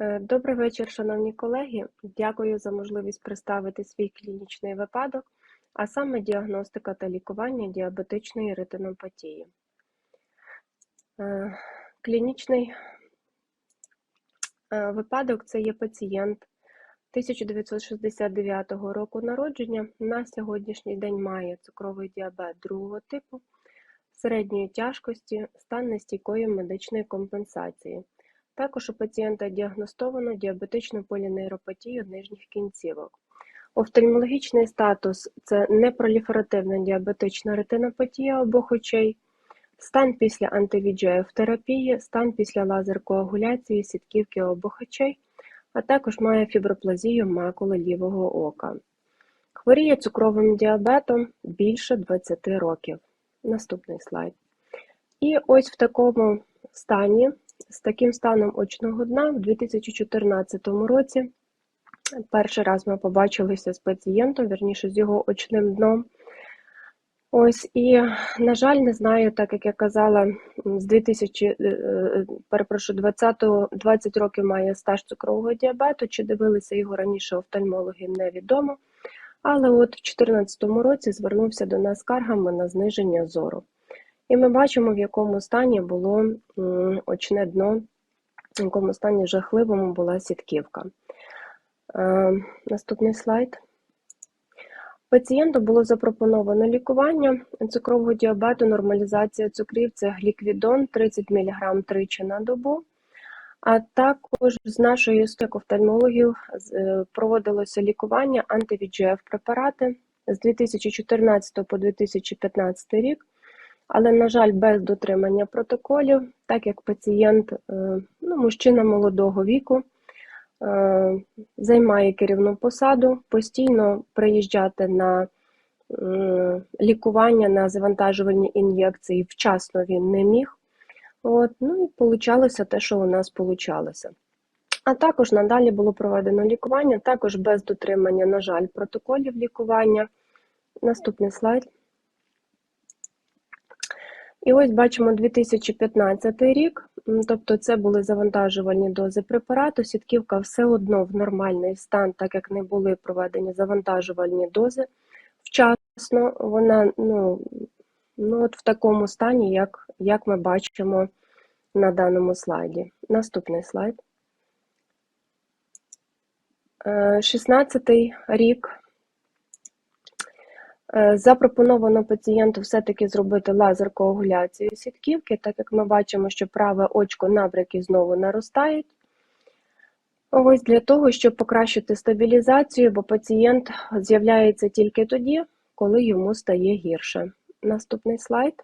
Е, Добрий вечір, шановні колеги. Дякую за можливість представити свій клінічний випадок, а саме діагностика та лікування діабетичної ретинопатії. Е, Клінічний е, випадок це є пацієнт 1969 року народження. На сьогоднішній день має цукровий діабет другого типу, середньої тяжкості, стан нестійкої медичної компенсації. Також у пацієнта діагностовано діабетичну полінейропатію нижніх кінцівок. Офтальмологічний статус це непроліферативна діабетична ретинопатія обох очей, стан після антивіджеїв терапії, стан після лазеркоагуляції сітківки обох очей, а також має фіброплазію макули лівого ока. Хворіє цукровим діабетом більше 20 років. Наступний слайд. І ось в такому стані з таким станом очного дна в 2014 році перший раз ми побачилися з пацієнтом, верніше з його очним дном. Ось і, на жаль, не знаю, так як я казала, з 2000, перепрошую, 20, 20 років має стаж цукрового діабету, чи дивилися його раніше офтальмологи, невідомо. Але от в 2014 році звернувся до нас скаргами на зниження зору. І ми бачимо, в якому стані було очне дно, в якому стані жахливому була сітківка. Е, наступний слайд. Пацієнту було запропоновано лікування цукрового діабету, нормалізація цукрів це гліквідон 30 мг тричі на добу. А також з нашої як офтальмологів е, проводилося лікування антивіджеф препарати з 2014 по 2015 рік але, на жаль, без дотримання протоколів, так як пацієнт, е, ну, мужчина молодого віку, е, займає керівну посаду, постійно приїжджати на лікування на завантажувальні ін'єкції вчасно він не міг. От, Ну і получалося те, що у нас получалося. А також надалі було проведено лікування, також без дотримання, на жаль, протоколів лікування. Наступний слайд. І ось бачимо 2015 рік, тобто це були завантажувальні дози препарату. Сітківка все одно в нормальний стан, так як не були проведені завантажувальні дози вчасно. Вона ну, ну от в такому стані, як, як ми бачимо на даному слайді. Наступний слайд. 16 е, рік. Е, запропоновано пацієнту все-таки зробити лазеркоагуляцію сітківки, так як ми бачимо, що праве очко набряки знову наростають. Ось для того, щоб покращити стабілізацію, бо пацієнт з'являється тільки тоді, коли йому стає гірше. Наступний слайд.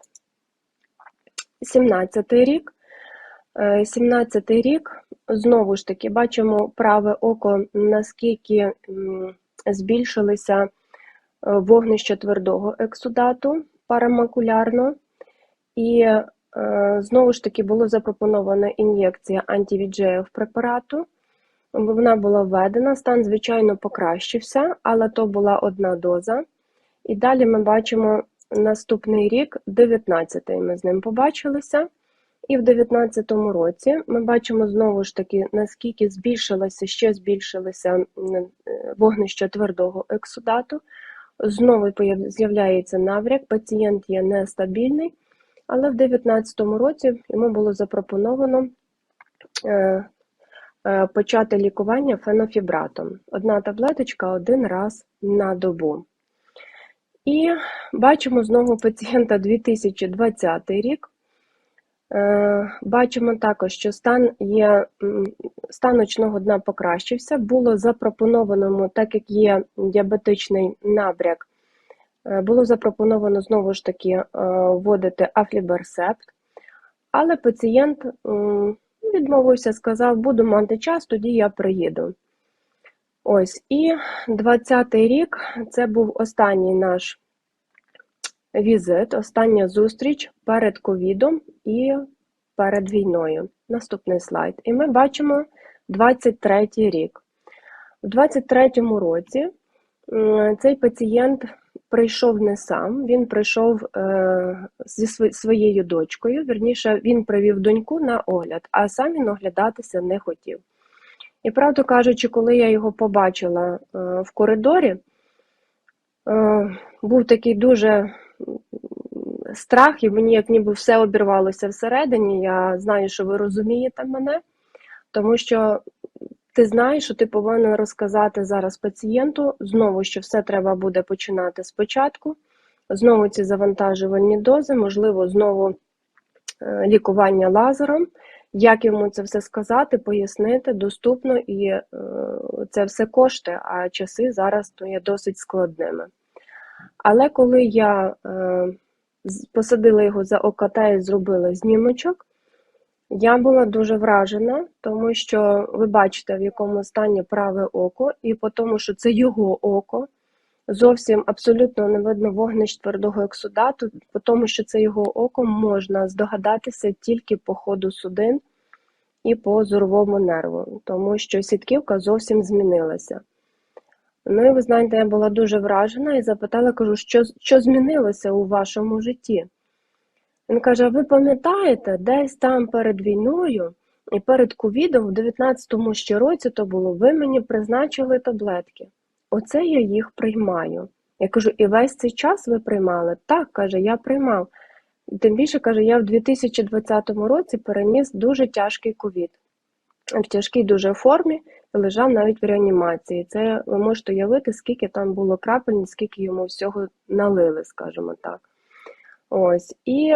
17-й рік. 17 е, рік, знову ж таки, бачимо праве око, наскільки збільшилися. Е, вогнище твердого ексудату парамакулярно, і е, знову ж таки було запропонована ін'єкція антивіджеїв препарату. Вона була введена, стан, звичайно, покращився, але то була одна доза. І далі ми бачимо наступний рік, 19-й ми з ним побачилися. І в 2019 році ми бачимо знову ж таки, наскільки збільшилося, ще збільшилося вогнище твердого ексудату. Знову з'являється навряк, пацієнт є нестабільний, але в 2019 році йому було запропоновано е, е, почати лікування фенофібратом. Одна таблеточка один раз на добу. І бачимо знову пацієнта 2020 рік. Е, бачимо також, що стан є стан очного дна покращився. Було запропоновано, так як є діабетичний набряк, е, було запропоновано знову ж таки е, вводити афліберсепт, але пацієнт відмовився, сказав, буду мати час, тоді я приїду. Ось, і 20-й рік це був останній наш візит, остання зустріч перед ковідом і перед війною. Наступний слайд. І ми бачимо 23 рік. У 23-му році цей пацієнт прийшов не сам, він прийшов е, зі своєю дочкою. Вірніше, він привів доньку на огляд, а сам він оглядатися не хотів. І правду кажучи, коли я його побачила е, в коридорі, е, був такий дуже страх, і мені як ніби все обірвалося всередині. Я знаю, що ви розумієте мене, тому що ти знаєш, що ти повинен розказати зараз пацієнту знову, що все треба буде починати спочатку. Знову ці завантажувальні дози, можливо, знову е, лікування лазером. Як йому це все сказати, пояснити доступно, і е, це все коштує, а часи зараз є досить складними. Але коли я е, посадила його за ОКТ і зробила знімочок, я була дуже вражена, тому що ви бачите, в якому стані праве око, і по тому, що це його око, зовсім абсолютно не видно вогнищ твердого ексудату, по тому, що це його око можна здогадатися тільки по ходу судин і по зоровому нерву, тому що сітківка зовсім змінилася. Ну і ви знаєте, я була дуже вражена і запитала, кажу, що, що змінилося у вашому житті? Він каже: а ви пам'ятаєте, десь там перед війною і перед ковідом, в 19-му ще році то було, ви мені призначили таблетки. Оце я їх приймаю. Я кажу, і весь цей час ви приймали? Так, каже, я приймав. Тим більше, каже, я в 2020 році переніс дуже тяжкий ковід. В тяжкій дуже формі лежав навіть в реанімації. Це ви можете уявити, скільки там було крапельниць, скільки йому всього налили, скажімо так. Ось. І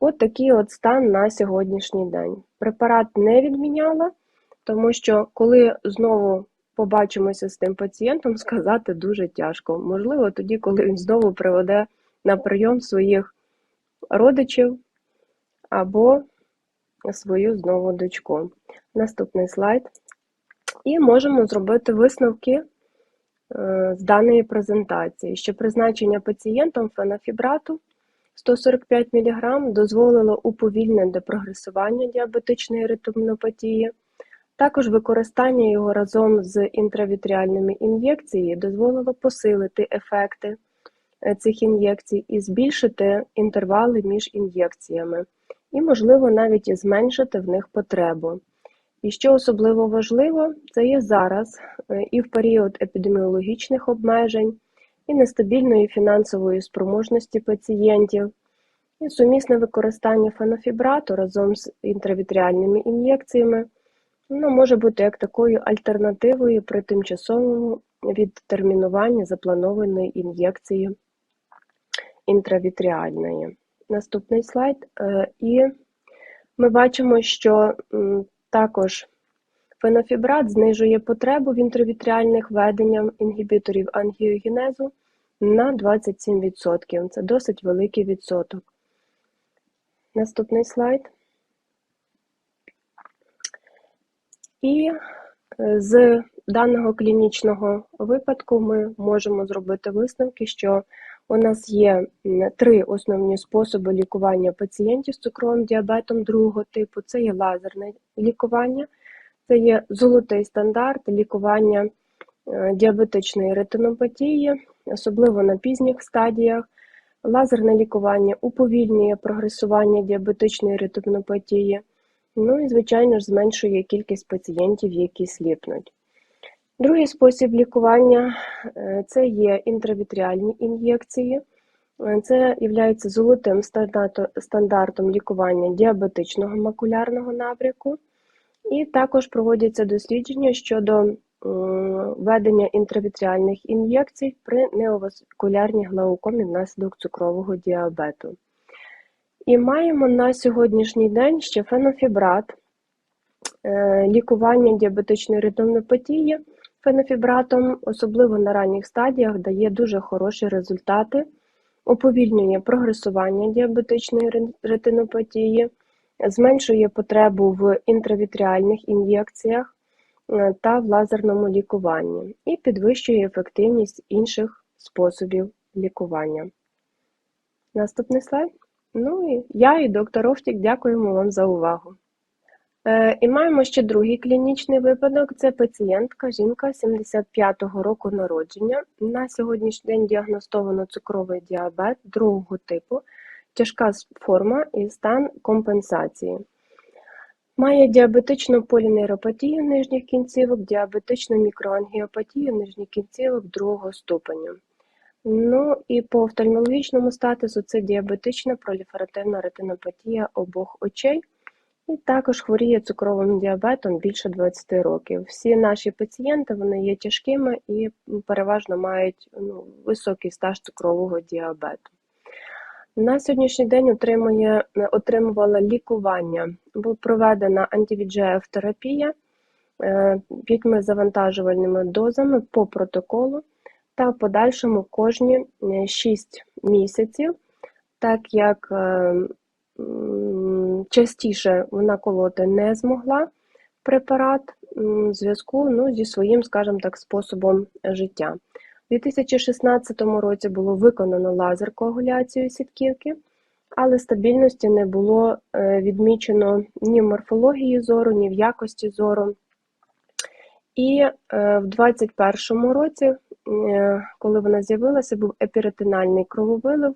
от такий от стан на сьогоднішній день. Препарат не відміняла, тому що коли знову побачимося з тим пацієнтом, сказати дуже тяжко. Можливо, тоді, коли він знову приведе на прийом своїх родичів або свою знову дочку. Наступний слайд. І можемо зробити висновки е, з даної презентації, що призначення пацієнтам фенофібрату 145 мг дозволило уповільнити прогресування діабетичної ретинопатії. Також використання його разом з інтравітріальними ін'єкціями дозволило посилити ефекти е, цих ін'єкцій і збільшити інтервали між ін'єкціями, і, можливо, навіть і зменшити в них потребу. І що особливо важливо, це є зараз е, і в період епідеміологічних обмежень, і нестабільної фінансової спроможності пацієнтів, і сумісне використання фенофібрату разом з інтравітріальними ін'єкціями ну, може бути як такою альтернативою при тимчасовому відтермінуванні запланованої ін'єкції інтравітріальної. Наступний слайд. Е, І ми бачимо, що також фенофібрат знижує потребу в інтравітріальних введеннях інгібіторів ангіогенезу на 27%. Це досить великий відсоток. Наступний слайд. І е, з даного клінічного випадку ми можемо зробити висновки, що у нас є три основні способи лікування пацієнтів з цукровим діабетом другого типу. Це є лазерне лікування, це є золотий стандарт лікування е, діабетичної ретинопатії, особливо на пізніх стадіях. Лазерне лікування уповільнює прогресування діабетичної ретинопатії, ну і, звичайно ж, зменшує кількість пацієнтів, які сліпнуть. Другий спосіб лікування е, це є інтравітріальні ін'єкції. Е, Це є золотим стандартом- лікування діабетичного макулярного набряку. І також проводяться дослідження щодо введення інтравітріальних ін'єкцій при неоваскулярній глаукомі внаслідок цукрового діабету. І маємо на сьогоднішній день ще фенофібрат, е, лікування діабетичної ретинопатії фенофібратом, особливо на ранніх стадіях, дає дуже хороші результати, уповільнює прогресування діабетичної ретинопатії, зменшує потребу в інтравітріальних ін'єкціях е, та в лазерному лікуванні і підвищує ефективність інших способів лікування. Наступний слайд. Ну і я і доктор Овтік дякуємо вам за увагу. Е, І маємо ще другий клінічний випадок. Це пацієнтка, жінка 75-го року народження. На сьогоднішній день діагностовано цукровий діабет другого типу, тяжка форма і стан компенсації. Має діабетичну полінейропатію нижніх кінцівок, діабетичну мікроангіопатію нижніх кінцівок другого ступеню. Ну і по офтальмологічному статусу це діабетична проліферативна ретинопатія обох очей. І також хворіє цукровим діабетом більше 20 років. Всі наші пацієнти вони є тяжкими і переважно мають ну, високий стаж цукрового діабету. На сьогоднішній день отримує, отримувала лікування, була проведена антивіджеєв терапія е, п'ятьми завантажувальними дозами по протоколу та в подальшому кожні 6 місяців, так як е, частіше вона колоти не змогла препарат в зв'язку ну, зі своїм, скажімо так, способом життя. У 2016 році було виконано лазер-коагуляцію сітківки, але стабільності не було е, відмічено ні в морфології зору, ні в якості зору. І е, в 2021 році, е, коли вона з'явилася, був епіретинальний крововилив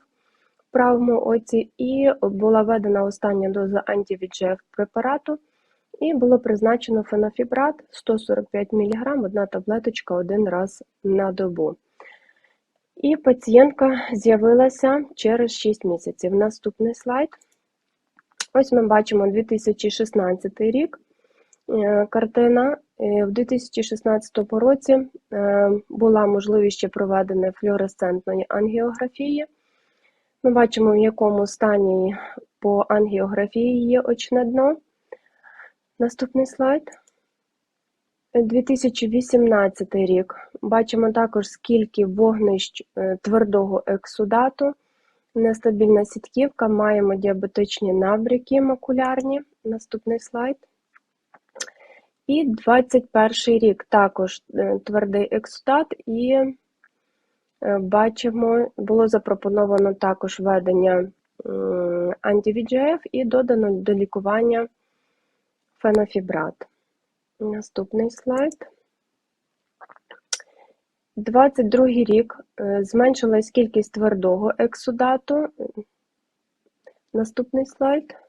правому оці, і була введена остання доза антивіджеф препарату, і було призначено фенофібрат 145 мг, одна таблеточка один раз на добу. І пацієнтка з'явилася через 6 місяців. Наступний слайд. Ось ми бачимо 2016 рік. Е, картина е, в 2016 році е, була можливість ще проведення флюоресцентної ангіографії. Ми бачимо, в якому стані по ангіографії є очне дно. Наступний слайд. 2018 рік. Бачимо також, скільки вогнищ твердого ексудату, нестабільна сітківка, маємо діабетичні набряки макулярні. Наступний слайд. І 21 рік також е, твердий ексудат, і е, бачимо, було запропоновано також введення антивіджеїв і додано до лікування фенофібрат. Наступний слайд. 22 рік е, зменшилась кількість твердого ексудату. Наступний слайд.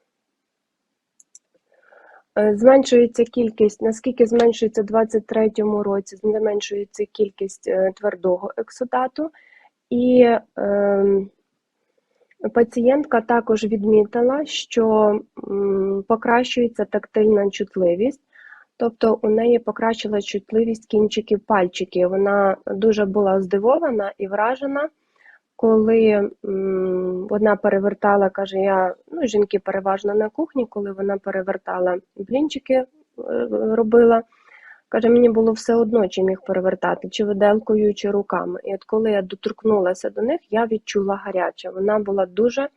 Е, зменшується кількість, наскільки зменшується у 2023 році, зменшується кількість е, твердого ексудату, і е, пацієнтка також відмітила, що покращується тактильна чутливість, тобто у неї покращила чутливість кінчиків пальчиків. Вона дуже була здивована і вражена коли вона перевертала, каже, я ну, жінки переважно на кухні, коли вона перевертала блінчики, е, робила. Каже, мені було все одно, чим їх перевертати, чи виделкою, чи руками. І от коли я доторкнулася до них, я відчула гаряче. Вона була дуже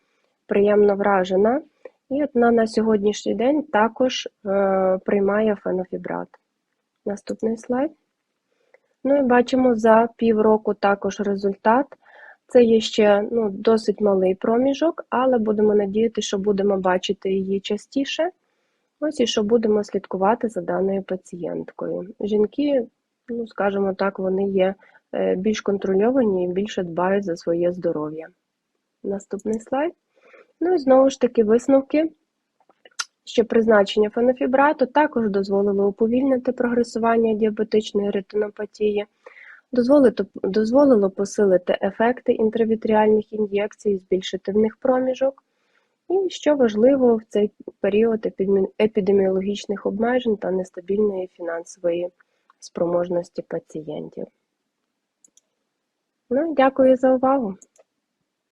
приємно вражена. І от вона на сьогоднішній день також е, приймає фенофібрат. Наступний слайд. Ну і бачимо за півроку також результат. Це є ще ну, досить малий проміжок, але будемо надіятися, що будемо бачити її частіше. Ось і що будемо слідкувати за даною пацієнткою. Жінки, ну, скажімо так, вони є е, більш контрольовані і більше дбають за своє здоров'я. Наступний слайд. Ну і знову ж таки висновки, що призначення фенофібрату також дозволило уповільнити прогресування діабетичної ретинопатії дозволило посилити ефекти інтравітріальних ін'єкцій, збільшити в них проміжок. І, що важливо, в цей період епідеміологічних обмежень та нестабільної фінансової спроможності пацієнтів. Ну, Дякую за увагу!